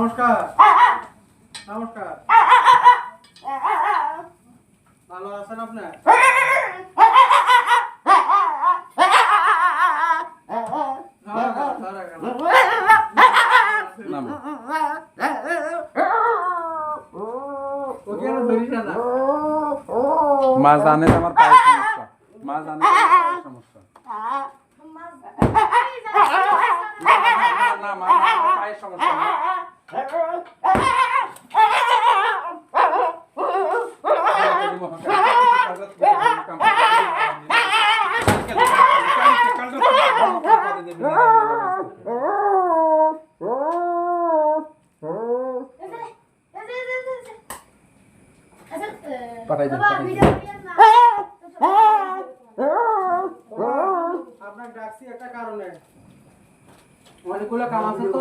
নমস্কার নমস্কার ভালো আছেন আপনার। মা জানে আমার পায়ের সমস্যা মা জানে আমার পায়ের সমস্যা না, না মা মা, পায়ের সমস্যা। আপনার ডাকছি একটা কারণে। অনেকগুলো কাম আছে তো?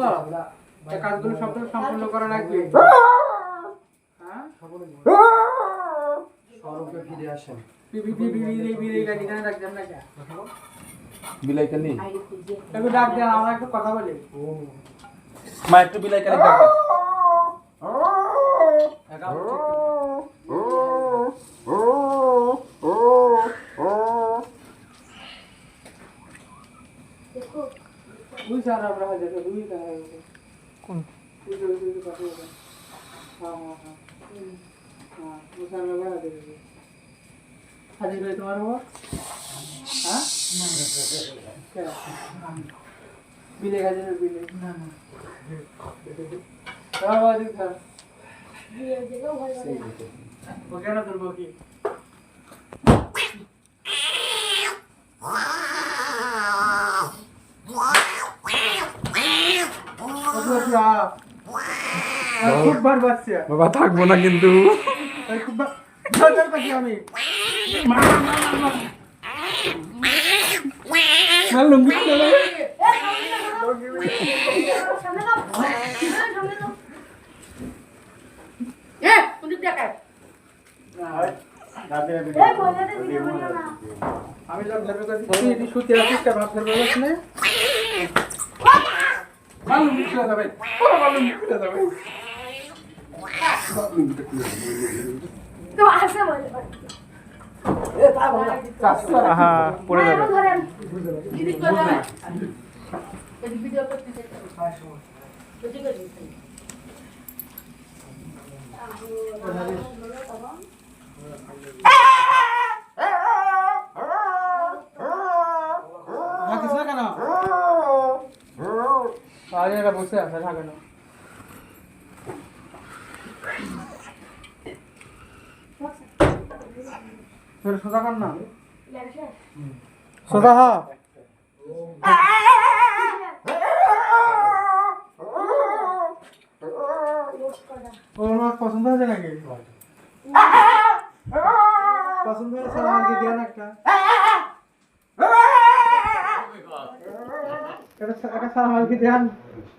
কাজগুলো সব সম্পূর্ণ করা লাগবে? হ্যাঁ? গাড়ি ডাক দেন না কে বিলাই কালি একটু ডাক দেন আমরা কথা বলি। মা একটু বিলাই কালি ডাক দাও। দুই আমরা দুই কোন হ্যাঁ? বিলে গাজের বিলে। না না বাবা। দিক। স্যার ওকে না তুলবো কি খুব বার বাচ্চা বাবা থাকব না কিন্তু। খুব বার বার বার পাখি আমি। যখন ধরবে কাছে শুতে আছিস তা ধরবে না। মা লুঙ্গি যাবে। বাবা, মা যাবে। আহা পড়ে যাবে কেন বসে আছে থাকে না তোর সোজা কর না। সোজা হা। পছন্দ হয়েছে নাকি? পছন্দ হয়েছে আমাকে দিয়ে না একটা। এটা একটা সালাম আলকি দেন এটা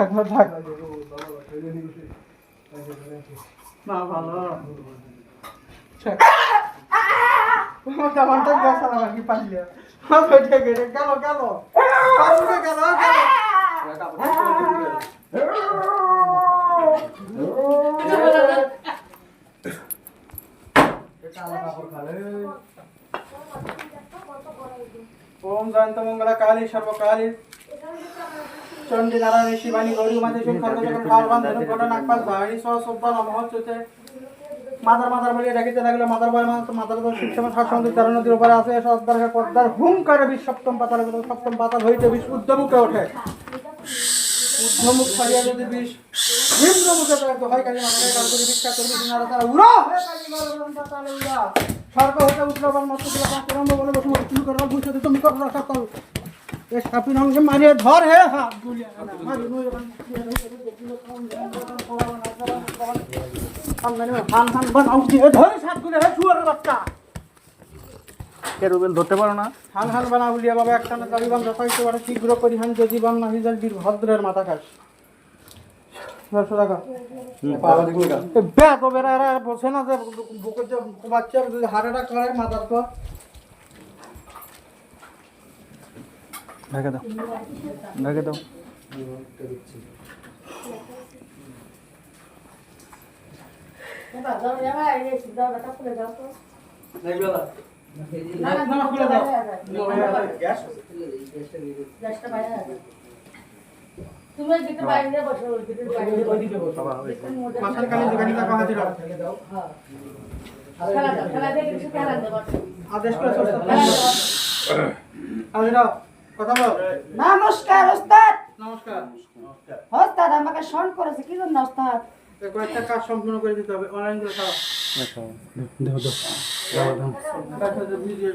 থাক না থাক না ভালো জামানটা গেছে আর কি পাইলে গেল গেল গেল কাপড়ে গেল গেল ওম জয়ন্ত মঙ্গলা কালী সর্বকালী নারায়ণী শিবানী গৌরী মাঝে শঙ্কর যখন কালবান ধনু কটা নাগপাল ধারী সহ সব্বা নমঃ চুতে মাদার মাদার বলিয়ে ডাকিতে লাগল মাদার বয় মাদার মাদার দল শিক্ষা শাসন তেরো নদীর উপরে আছে হুম করে বিশ সপ্তম পাতাল সপ্তম পাতাল হইতে বিশ উদ্ধমুখে ওঠে। উদ্ধমুখ ছাড়িয়া যদি বিশ নিম্ন মুখে তো হয় কালী মাতারে কাল করে ভিক্ষা করবি দিনারা তারা উড়ো! হে কালী মাতারে পাতালে উড়া। স্বর্গ হতে উঠল বল মস্ত দিলা পাঁচ বলে বসে তুমি করো বুঝতে তুমি করো সকল এ সাপিন মারিয়ে ধর হে বাচ্চা কেরুবেল শীঘ্র বীর ভদ্রের মাথা খাস দশশো বে তো বেড়া বসে না যে বুকের যে বাচ্চার হাড়েটা করে মাথার তো ঢেকে দাও। ঢেকে দাও। তুমি যেতে বাইরে বসো যেতে বাইরে মাথার কানে দোকানি টাকা হাজির হবে খেলা দাও। খেলা দেখে কিছু খেলা দেবো আদেশ করে। বল নমস্কার ওস্তাদ। নমস্কার। ওস্তাদ আমাকে স্মরণ করেছে। কি জন্য ওস্তাদ? কয়েকটা কাজ সম্পূর্ণ করে দিতে হবে। অনলাইন করে খাওয়া দেও দেও ভিডিও